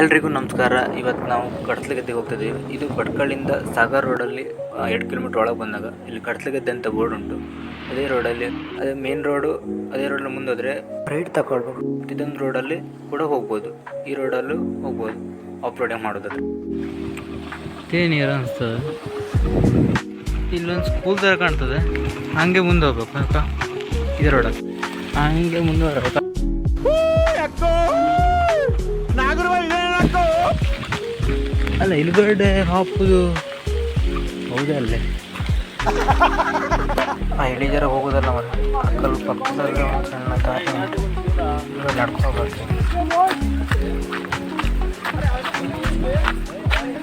ಎಲ್ರಿಗೂ ನಮಸ್ಕಾರ. ಇವತ್ತು ನಾವು ಕಡಸ್ಲಗದ್ದೆಗೆ ಹೋಗ್ತಿದ್ದೀವಿ ಇದು ಭಟ್ಕಳಿಂದ ಸಾಗರ್ ರೋಡಲ್ಲಿ ಎರಡು ಕಿಲೋಮೀಟರ್ ಒಳಗೆ ಬಂದಾಗ. ಇಲ್ಲಿ ಕಡಸ್ಲಗದ್ದೆ ಅಂತ ಬೋರ್ಡ್ ಉಂಟು. ಅದೇ ರೋಡಲ್ಲಿ ಅದೇ ಮೇನ್ ರೋಡು ಅದೇ ರೋಡಲ್ಲಿ ಮುಂದೋದ್ರೆ ರೈಟ್ ತಗೊಳ್ಬೇಕು ಇದೊಂದು ರೋಡಲ್ಲಿ ಕೂಡ ಹೋಗ್ಬೋದು. ಈ ರೋಡಲ್ಲೂ ಹೋಗ್ಬೋದು. ಆಫ್ ರೋಡಿಂಗ್ ಮಾಡೋದಾದ್ರೆ ನೀರು ಅನಿಸ್ತದೆ? ಇಲ್ಲೊಂದು ಸ್ಕೂಲ್ ಥರ ಕಾಣ್ತದೆ. ಹಂಗೆ ಮುಂದೆ ಹೋಗ್ಬೇಕು ಅಕ್ಕ? ಇದೇ ರೋಡಲ್ಲಿ. ಹಂಗೆ ಮುಂದೆ ಹೋಗ್ಬೇಕು. ಅಲ್ಲ ಇಲ್ಬರ್ಡ್ ಹಾಪುದು ಹೌದಾ ಅಲ್ಲೇ? ಆ ಇಳಿಜಾರ ಹೋಗೋದಲ್ಲ ಮತ್ತೆ. ಅಕ್ಕಲ್ ಪಕ್ಕದಲ್ಲಿ ಒಂದು ಸಣ್ಣ ದಾರಿ ಉಂಟು. ನಡ್ಕೊಂಡು ಬರ್ತೀವಿ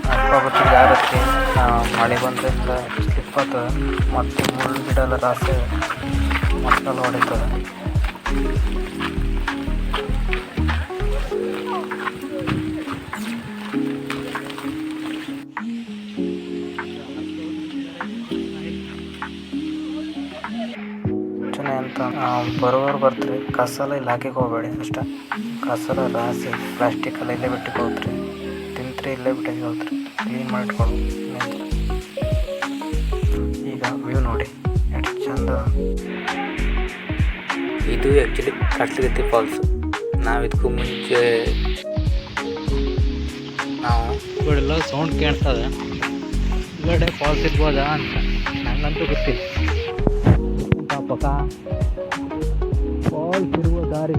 ನಡ್ಕೊಬರ್ತೀವಿ ಜಾಗ್ರತೆ ಆ, ಮಳೆ ಬಂದ್ರಿಂದ ಸ್ಲಿಪ್ ಆಗ್ತದೆ. ಮತ್ತು ಮುಳ್ಳು ಗಿಡ ಎಲ್ಲ ರಾಸೆ ಮಕ್ಕಳು ಹೊಡಿತದೆ. ಅಂತ. ಬರೋರು ಬರ್ತೀರಿ ಕಸಲ ಇಲ್ಲಿ ಹೋಗಬೇಡಿ ಅಷ್ಟೇ. ಕಸಲ ರಾಸಿ ಪ್ಲಾಸ್ಟಿಕ್ ಎಲ್ಲ ಇಲ್ಲೇ ಬಿಟ್ಟು ಹೋಗ್ತೀರಿ ತಿಂತ್ರಿ ಇಲ್ಲೇ ಬಿಟ್ಟು ಹೋಗ್ತೀರಿ ಕ್ಲೀನ್ ಮಾಡ್ಕೊಂಡು. ಈಗ ವ್ಯೂ ನೋಡಿ. ಎಷ್ಟು ಚಂದ. ಇದು ಆ್ಯಕ್ಚುಲಿ ಕಟ್ಲಿಗತ್ತಿ ಫಾಲ್ಸ್ ನಾವು ಇದಕ್ಕೂ ಮುಂಚೆ ನಾವು ಇವೆಲ್ಲ ಸೌಂಡ್ ಕೇಳ್ತದೆ. ಇಲ್ಲಡೆ ಫಾಲ್ಸ್ ಇರ್ಬೋದಾ ಅಂತ. ನನಗಂತೂ ಗೊತ್ತಿಲ್ಲ. ಪಾಪಕ ಫಾಲ್ಸ್ ಇರುವ ದಾರಿ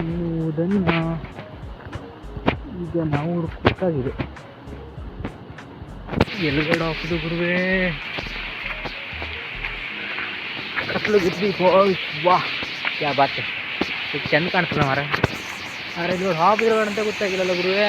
ಎನ್ನುವುದನ್ನು ಈಗ ನಾವು ಹುಡುಕಬೇಕಾಗಿದೆ. ಎಲ್ಗಡೆ ಹಾಕುದು ಗುರುವೇ. ಕತ್ಲು ಗುದ್ದಿ ಫಾಲ್ಸ್ ವಾ, ಯಾ ಬಾತ್. ಇದು ಚೆಂದ ಕಾಣ್ತದೆ ಮಾರ ಅರೆ, ಇದು ಇರೋಣ ಅಂತ ಗೊತ್ತಾಗಿಲ್ಲಲ್ಲ ಗುರುವೇ.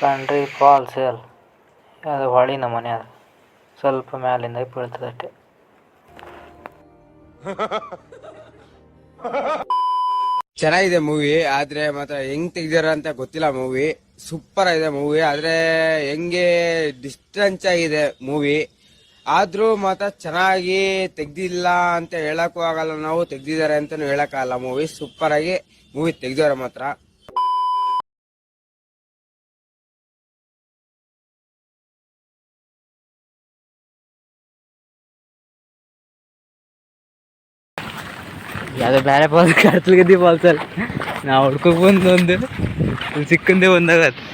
ಕಂಡ್ರಿ ಫಾಲ್ಸ್ ಸೇಲ್. ಅದು ಹೊಳಿ ಮನೆ ಅದು. ಸ್ವಲ್ಪ ಮ್ಯಾಲಿಂದ ಬೀಳ್ತದೆ ಅಷ್ಟೆ. ಚೆನ್ನಾಗಿದೆ ಮೂವಿ ಆದ್ರೆ ಮಾತ್ರ ಹೆಂಗ್ ತೆಗ್ದಾರ ಅಂತ ಗೊತ್ತಿಲ್ಲ ಮೂವಿ ಸೂಪರ್ ಆಗಿದೆ ಮೂವಿ ಆದ್ರೆ ಹೆಂಗೆ ಡಿಸ್ಟೆನ್ಸ್ ಆಗಿದೆ ಮೂವಿ ಆದ್ರೂ ಮಾತ್ರ ಚೆನ್ನಾಗಿ ತೆಗ್ದಿಲ್ಲ ಅಂತ ಹೇಳಕ್ಕೂ ಆಗಲ್ಲ, ನಾವು ತೆಗ್ದಿದ್ದಾರೆ ಅಂತಾನು ಹೇಳಕ್ ಆಗಲ್ಲ ಮೂವಿ ಸೂಪರ್ ಆಗಿ ಮೂವಿ ತೆಗ್ದವ್ರೆ ಮಾತ್ರ. ಯಾವುದೋ ಬೇರೆ ಫಾಲ್ಸ್ ಕಟ್ಲಿಗದ್ದಿ ಫಾಲ್ಸ್ ಅಲ್ಲಿ ನಾವು ಹುಡ್ಕೋಕ್ ಬಂದು ಒಂದು ಇಲ್ಲಿ ಸಿಕ್ಕಂದೆ ಒಂದಾಗತ್ತೆ